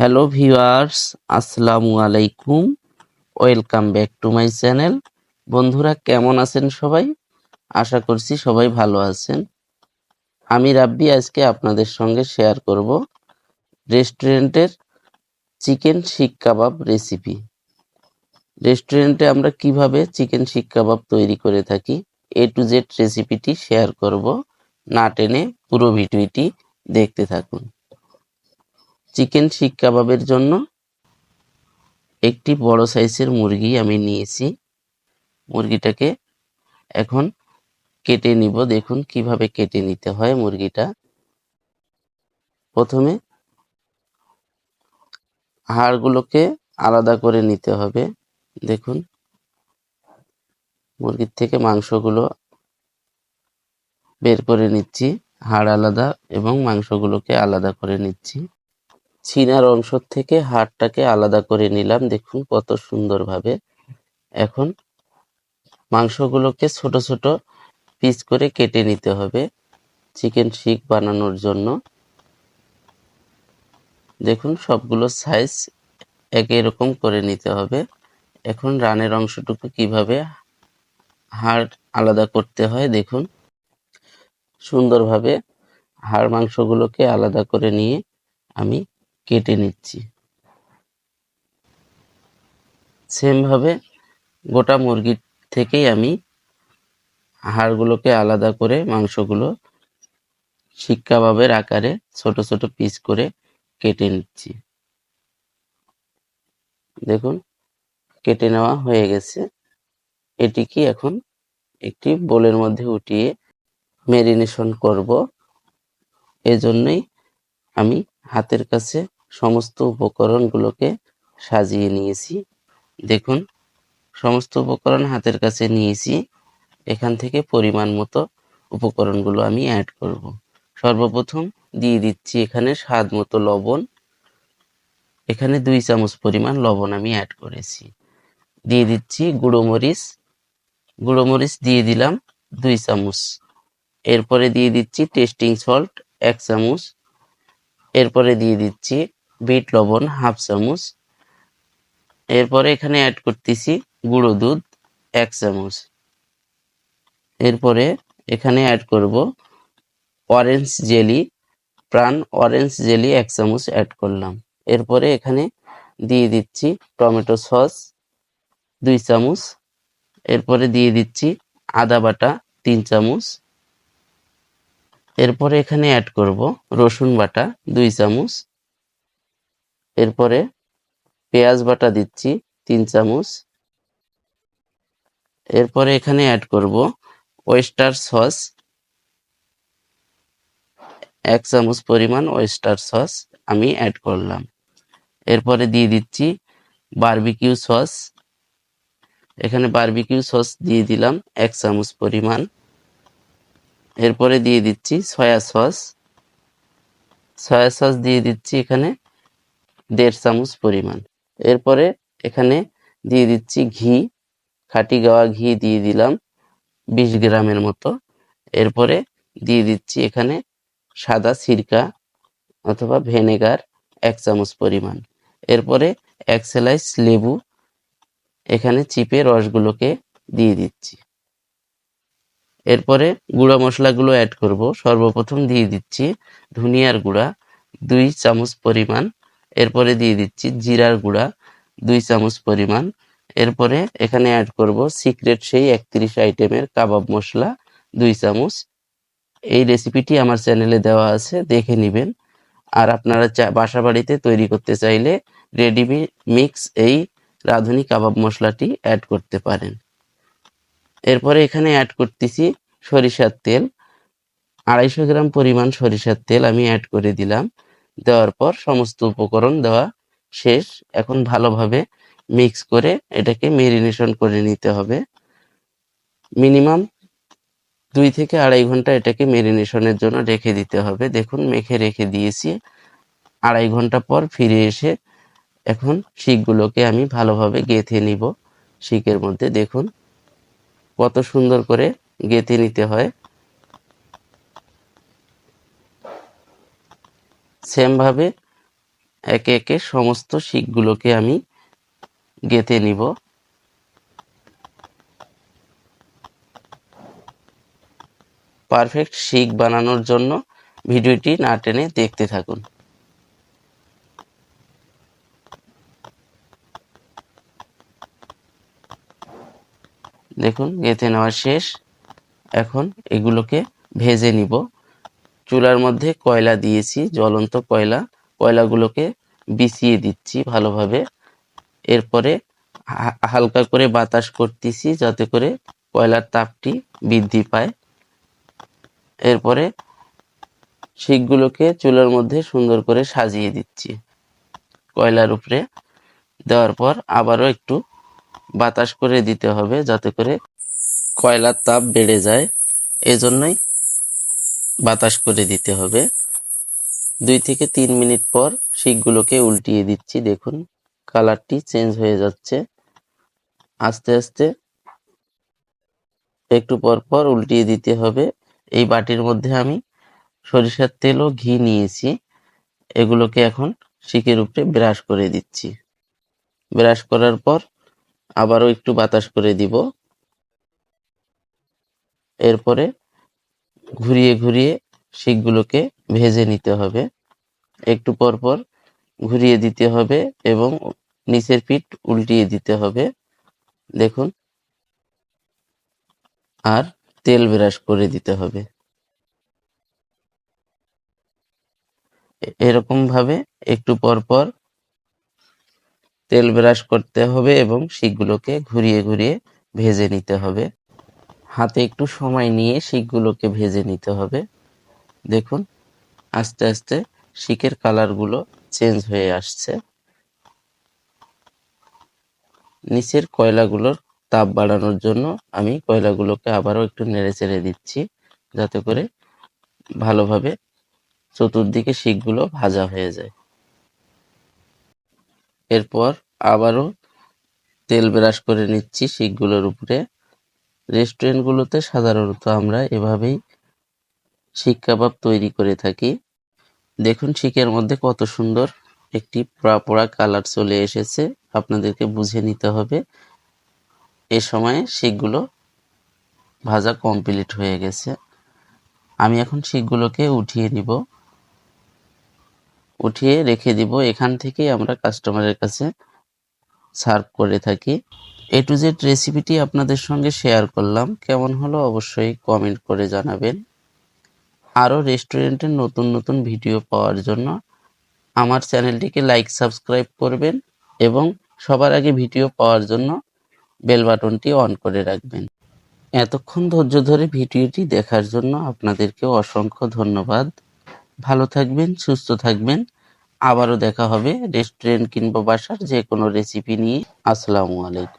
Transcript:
Hello viewers আসসালামু আলাইকুম welcome back to my channel বন্ধুরা, কেমন আছেন সবাই? আশা করছি সবাই ভালো আছেন। আমি রাব্বি, আজকে আপনাদের সঙ্গে শেয়ার করব রেস্টুরেন্টের চিকেন শিক কাবাব রেসিপি রেস্টুরেন্টে আমরা কীভাবে চিকেন শিক কাবাব তৈরি করে থাকি এ টু জেড রেসিপিটি শেয়ার করব। না টেনে পুরো ভিডিওটি দেখতে থাকুন। চিকেন শিক কাবাবের জন্য একটি বড় সাইজের মুরগি আমি নিয়েছি। মুরগিটাকে এখন কেটে নিব। দেখুন কীভাবে কেটে নিতে হয় মুরগিটা। প্রথমে হাড়গুলোকে আলাদা করে নিতে হবে। দেখুন মুরগির থেকে মাংসগুলো বের করে নিচ্ছি। হাড় আলাদা এবং মাংসগুলোকে আলাদা করে নিচ্ছি। ছিনার অংশ থেকে হাড়টাকে আলাদা করে নিলাম। দেখুন কত সুন্দরভাবে। এখন মাংসগুলোকে ছোট ছোট পিস করে কেটে নিতে হবে চিকেন শিক বানানোর জন্য। দেখুন সবগুলো সাইজ একই রকম করে নিতে হবে। এখন রানের অংশটুকু কীভাবে হাড় আলাদা করতে হয় দেখুন। সুন্দরভাবে হাড় মাংসগুলোকে আলাদা করে নিয়ে আমি কেটে নিচ্ছি। সেমভাবে গোটা মুরগির থেকেই আমি হাড়গুলোকে আলাদা করে মাংসগুলো শিক কাবাবের আকারে ছোট ছোট পিস করে কেটে নিচ্ছি। দেখুন, কেটে নেওয়া হয়ে গেছে। এটিকে এখন একটি বোলের মধ্যে উঠিয়ে মেরিনেশন করব। এজন্যই আমি হাতের কাছে সমস্ত উপকরণগুলোকে সাজিয়ে নিয়েছি। দেখুন, সমস্ত উপকরণ হাতের কাছে নিয়েছি। এখান থেকে পরিমাণ মতো উপকরণগুলো আমি অ্যাড করব। সর্বপ্রথম দিয়ে দিচ্ছি এখানে স্বাদ মতো লবণ। এখানে দুই চামচ পরিমাণ লবণ আমি অ্যাড করেছি। দিয়ে দিচ্ছি গুঁড়ো মরিচ। গুঁড়ো মরিচ দিয়ে দিলাম দুই চামচ। এরপরে দিয়ে দিচ্ছি টেস্টিং সল্ট এক চামচ। এরপরে দিয়ে দিচ্ছি বিট, লবণ, হাফ চামচ। এরপরে এখানে অ্যাড করতেছি গুঁড়ো দুধ, এক চামচ। এরপরে এখানে অ্যাড করব orange jelly Pran orange jelly এক চামচ অ্যাড করলাম। এরপরে এখানে দিয়ে দিচ্ছি টমেটো সস দুই চামচ। এরপরে দিয়ে দিচ্ছি আদা বাটা তিন চামচ। এরপরে এখানে অ্যাড করব রসুন বাটা, দুই চামচ। এরপরে পেঁয়াজ বাটা দিচ্ছি, তিন চামচ। এরপরে এখানে অ্যাড করব ওয়েস্টার সস এক চামচ পরিমাণ ওয়েস্টার সস আমি অ্যাড করলাম। এরপরে দিয়ে দিচ্ছি বারবিকিউ সস এখানে বারবিকিউ সস দিয়ে দিলাম এক চামচ পরিমাণ। এরপরে দিয়ে দিচ্ছি সয়া সস সয়া সস দিয়ে দিচ্ছি এখানে দেড় চামচ পরিমাণ। এরপরে এখানে দিয়ে দিচ্ছি ঘি। খাটি গাওয়া ঘি দিয়ে দিলাম বিশ গ্রামের মতো। এরপরে দিয়ে দিচ্ছি এখানে সাদা সিরকা অথবা ভেনেগার এক চামচ পরিমাণ। এরপরে এক স্লাইস লেবু। এখানে চিপে রসগুলোকে দিয়ে দিচ্ছি। এরপরে গুঁড়া মশলাগুলো অ্যাড করব। সর্বপ্রথম দিয়ে দিচ্ছি ধনিয়ার গুঁড়া, দুই চামচ পরিমাণ। এরপরে দিয়ে দিচ্ছি জিরার গুঁড়া, দুই চামচ পরিমাণ। এরপরে এখানে অ্যাড করব সিক্রেট সেই একত্রিশ আইটেমের কাবাব মশলা, দুই চামচ। এই রেসিপিটি আমার চ্যানেলে দেওয়া আছে, দেখে নেবেন। আর আপনারা বাসা বাড়িতে তৈরি করতে চাইলে রেডিমি মিক্স এই রাঁধুনি কাবাব মশলাটি অ্যাড করতে পারেন। এরপরে এখানে অ্যাড করতেছি সরিষার তেল। আড়াইশো গ্রাম পরিমাণ সরিষার তেল আমি অ্যাড করে দিলাম। দেওয়ার পর সমস্ত উপকরণ দেওয়া শেষ। এখন ভালোভাবে মিক্স করে এটাকে মেরিনেশন করে নিতে হবে। মিনিমাম দুই থেকে আড়াই ঘণ্টা এটাকে মেরিনেশনের জন্য রেখে দিতে হবে। দেখুন, মেখে রেখে দিয়েছি। আড়াই ঘণ্টা পর ফিরে এসে এখন শিকগুলোকে আমি ভালোভাবে গেঁথে নিব। শিকের মধ্যে দেখুন কত সুন্দর করে গেঁথে নিতে হয়। সেমভাবে একে একে সমস্ত শিকগুলোকে আমি গেঁথে নিব। পারফেক্ট শিক বানানোর জন্য ভিডিওটি না টেনে দেখতে থাকুন। দেখুন গেঁথে নেওয়া শেষ। এখন এগুলোকে ভেজে নিব। চুলার মধ্যে কয়লা দিয়েছি, জ্বলন্ত কয়লা। কয়লাগুলোকে বিছিয়ে দিচ্ছি ভালোভাবে। এরপরে হালকা করে বাতাস করতেছি যাতে করে কয়লার তাপটি বৃদ্ধি পায়। এরপরে শিকগুলোকে চুলার মধ্যে সুন্দর করে সাজিয়ে দিচ্ছি কয়লার উপরে। দেওয়ার পর আবারও একটু বাতাস করে দিতে হবে যাতে করে কয়লার তাপ বেড়ে যায়। এজন্যই বাতাস করে দিতে হবে। দুই থেকে তিন মিনিট পর শিকগুলোকে উল্টিয়ে দিচ্ছি। দেখুন, কালারটি চেঞ্জ হয়ে যাচ্ছে। আস্তে আস্তে একটু পর পর উল্টিয়ে দিতে হবে। এই বাটির মধ্যে আমি সরিষার তেল ও ঘি নিয়েছি। এগুলোকে এখন শিকের উপরে ব্রাশ করে দিচ্ছি। ব্রাশ করার পর আবারও একটু বাতাস করে দিব। এরপরে ঘুরিয়ে ঘুরিয়ে শিকগুলোকে ভেজে নিতে হবে। একটু পর পর ঘুরিয়ে দিতে হবে এবং নিচের পিঠ উল্টিয়ে দিতে হবে। দেখুন, আর তেল ব্রাশ করে দিতে হবে। এরকম ভাবে একটু পর পর তেল ব্রাশ করতে হবে এবং শিকগুলোকে ঘুরিয়ে ঘুরিয়ে ভেজে নিতে হবে। হাতে একটু সময় নিয়ে শিকগুলোকে ভেজে নিতে হবে। দেখুন, আস্তে আস্তে শিকের কালারগুলো চেঞ্জ হয়ে আসছে। নিচের কয়লাগুলোর তাপ বাড়ানোর জন্য আমি কয়লাগুলোকে আবারও একটু নেড়ে চেড়ে দিচ্ছি, যাতে করে ভালোভাবে চতুর্দিকে শিকগুলো ভাজা হয়ে যায়। এরপর আবারও তেল ব্রাশ করে নিচ্ছি শিকগুলোর উপরে। রেস্টুরেন্টগুলোতে সাধারণত আমরা এভাবেই শিক কাবাব তৈরি করে থাকি। দেখুন শিকের মধ্যে কত সুন্দর একটি পোড়া পোড়া কালার চলে এসেছে। আপনাদেরকে বুঝে নিতে হবে। এ সময়ে শিকগুলো ভাজা কমপ্লিট হয়ে গেছে। আমি এখন শিকগুলোকে উঠিয়ে নিব। উঠিয়ে রেখে দিব। এখান থেকেই আমরা কাস্টমারের কাছে সার্ভ করে থাকি। এ টু জেড রেসিপিটি আপনাদের সঙ্গে শেয়ার করলাম। কেমন হলো অবশ্যই কমেন্ট করে জানাবেন। আরও রেস্টুরেন্টের নতুন নতুন ভিডিও পাওয়ার জন্য আমার চ্যানেলটিকে লাইক সাবস্ক্রাইব করবেন এবং সবার আগে ভিডিও পাওয়ার জন্য বেল বাটনটি অন করে রাখবেন। এতক্ষণ ধৈর্য ধরে ভিডিওটি দেখার জন্য আপনাদেরকে অসংখ্য ধন্যবাদ। ভালো থাকবেন, সুস্থ থাকবেন। আবারও দেখা হবে রেস্টুরেন্ট কিংবা বাসার যে কোনো রেসিপি নিয়ে। আসসালামু আলাইকুম।